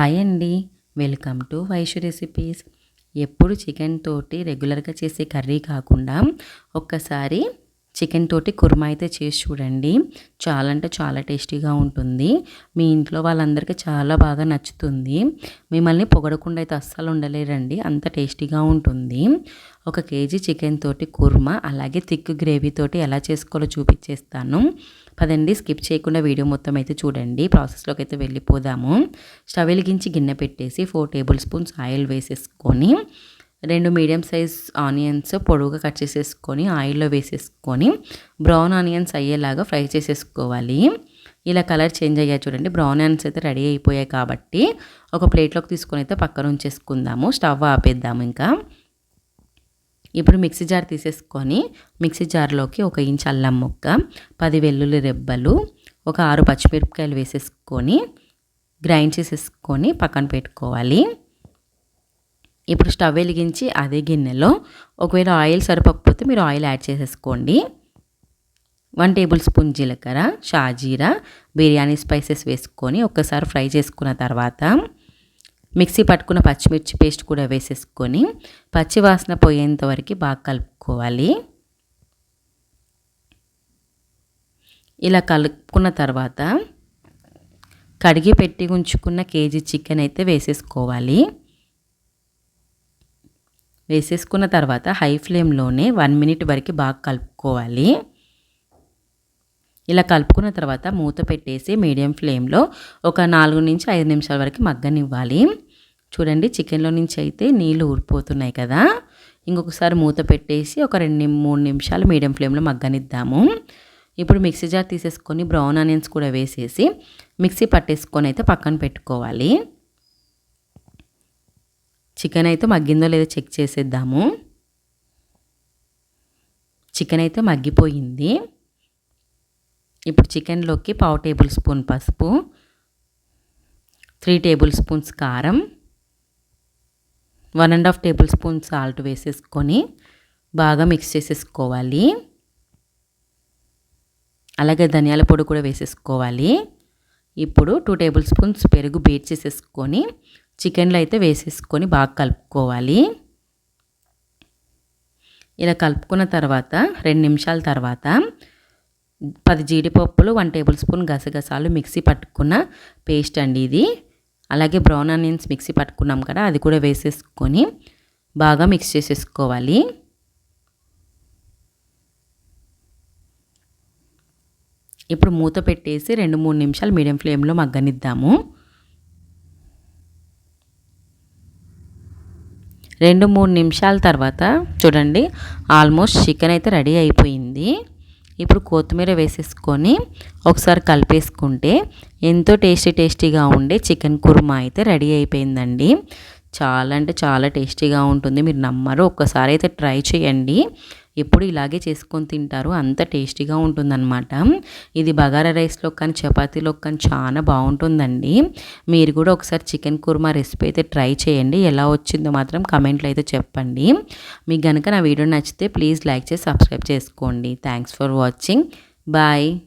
Hi అండి. Welcome to Vaishu recipes. ఎప్పుడు chicken తోటి రెగ్యులర్గా చేసే కర్రీ కాకుండా ఒక్కసారి చికెన్ తోటి కుర్మా అయితే చేసి చూడండి. చాలా అంటే చాలా టేస్టీగా ఉంటుంది. మీ ఇంట్లో వాళ్ళందరికీ చాలా బాగా నచ్చుతుంది. మిమ్మల్ని పొగడకుండా అయితే అస్సలు ఉండలేరండి. అంత టేస్టీగా ఉంటుంది. ఒక కేజీ చికెన్ తోటి కుర్మా అలాగే థిక్ గ్రేవీ తోటి ఎలా చేసుకోవాలో చూపించేస్తాను. పదండి స్కిప్ చేయకుండా వీడియో మొత్తం అయితే చూడండి. ప్రాసెస్లోకి అయితే వెళ్ళిపోదాము. స్టవ్ వెలిగించి గిన్నె పెట్టేసి ఫోర్ టేబుల్ స్పూన్స్ ఆయిల్ వేసేసుకొని రెండు మీడియం సైజ్ ఆనియన్స్ పొడవుగా కట్ చేసేసుకొని ఆయిల్లో వేసేసుకొని బ్రౌన్ ఆనియన్స్ అయ్యేలాగా ఫ్రై చేసేసుకోవాలి. ఇలా కలర్ చేంజ్ అయ్యాయి చూడండి. బ్రౌన్ ఆనియన్స్ అయితే రెడీ అయిపోయాయి కాబట్టి ఒక ప్లేట్లోకి తీసుకొని అయితే పక్కన ఉంచేసుకుందాము. స్టవ్ ఆపేద్దాము ఇంకా. ఇప్పుడు మిక్సీ జార్ తీసేసుకొని మిక్సీ జార్లోకి ఒక ఇంచ్ అల్లం ముక్క పది వెల్లుల్లి రెబ్బలు ఒక ఆరు పచ్చిమిరపకాయలు వేసేసుకొని గ్రైండ్ చేసేసుకొని పక్కన పెట్టుకోవాలి. ఇప్పుడు స్టవ్ వెలిగించి అదే గిన్నెలో ఒకవేళ ఆయిల్ సరిపోకపోతే మీరు ఆయిల్ యాడ్ చేసేసుకోండి. వన్ టేబుల్ స్పూన్ జీలకర్ర షాజీరా బిర్యానీ స్పైసెస్ వేసుకొని ఒక్కసారి ఫ్రై చేసుకున్న తర్వాత మిక్సీ పట్టుకున్న పచ్చిమిర్చి పేస్ట్ కూడా వేసేసుకొని పచ్చి వాసన పోయేంత వరకు బాగా కలుపుకోవాలి. ఇలా కలుపుకున్న తర్వాత కడిగి పెట్టి ఉంచుకున్న కేజీ చికెన్ అయితే వేసేసుకోవాలి. వేసేసుకున్న తర్వాత హై ఫ్లేమ్లోనే వన్ మినిట్ వరకు బాగా కలుపుకోవాలి. ఇలా కలుపుకున్న తర్వాత మూత పెట్టేసి మీడియం ఫ్లేమ్లో ఒక నాలుగు నుంచి ఐదు నిమిషాల వరకు మగ్గనివ్వాలి. చూడండి చికెన్లో నుంచి అయితే నీళ్ళు ఊరిపోతున్నాయి కదా. ఇంకొకసారి మూత పెట్టేసి ఒక రెండు మూడు నిమిషాలు మీడియం ఫ్లేమ్లో మగ్గనిద్దాము. ఇప్పుడు మిక్సీ జార్ తీసేసుకొని బ్రౌన్ ఆనియన్స్ కూడా వేసేసి మిక్సీ పట్టేసుకొని అయితే పక్కన పెట్టుకోవాలి. చికెన్ అయితే మగ్గిందో లేదో చెక్ చేసేద్దాము. చికెన్ అయితే మగ్గిపోయింది. ఇప్పుడు చికెన్లోకి పావు టేబుల్ స్పూన్ పసుపు త్రీ టేబుల్ స్పూన్స్ కారం one and half tablespoon salt వేసేసుకొని బాగా మిక్స్ చేసేసుకోవాలి. అలాగే ధనియాల పొడి కూడా వేసేసుకోవాలి. ఇప్పుడు టూ టేబుల్ స్పూన్స్ పెరుగు బీట్ చేసేసుకొని చికెన్లో అయితే వేసేసుకొని బాగా కలుపుకోవాలి. ఇలా కలుపుకున్న తర్వాత రెండు నిమిషాల తర్వాత పది జీడిపప్పులు వన్ టేబుల్ స్పూన్ గసగసాలు మిక్సీ పట్టుకున్న పేస్ట్ అండి ఇది. అలాగే బ్రౌన్ ఆనియన్స్ మిక్సీ పట్టుకున్నాం కదా అది కూడా వేసేసుకొని బాగా మిక్స్ చేసేసుకోవాలి. ఇప్పుడు మూత పెట్టేసి రెండు మూడు నిమిషాలు మీడియం ఫ్లేమ్లో మగ్గనిద్దాము. రెండు మూడు నిమిషాల తర్వాత చూడండి ఆల్మోస్ట్ చికెన్ అయితే రెడీ అయిపోయింది. ఇప్పుడు కొత్తిమీర వేసేసుకొని ఒకసారి కలిపేసుకుంటే ఎంతో టేస్టీ టేస్టీగా ఉండే చికెన్ కుర్మా అయితే రెడీ అయిపోయిందండి. చాలా అంటే చాలా టేస్టీగా ఉంటుంది. మీరు నమ్మరు. ఒక్కసారి అయితే ట్రై చేయండి. ఎప్పుడు ఇలాగే చేసుకొని తింటారు. అంత టేస్టీగా ఉంటుందన్నమాట. ఇది బగారా రైస్లో కానీ చపాతీలో కానీ చాలా బాగుంటుందండి. మీరు కూడా ఒకసారి చికెన్ కుర్మా రెసిపీ అయితే ట్రై చేయండి. ఎలా వచ్చిందో మాత్రం కమెంట్లో అయితే చెప్పండి. మీకు కనుక నా వీడియో నచ్చితే ప్లీజ్ లైక్ చేసి సబ్స్క్రైబ్ చేసుకోండి. Thanks for watching. బాయ్.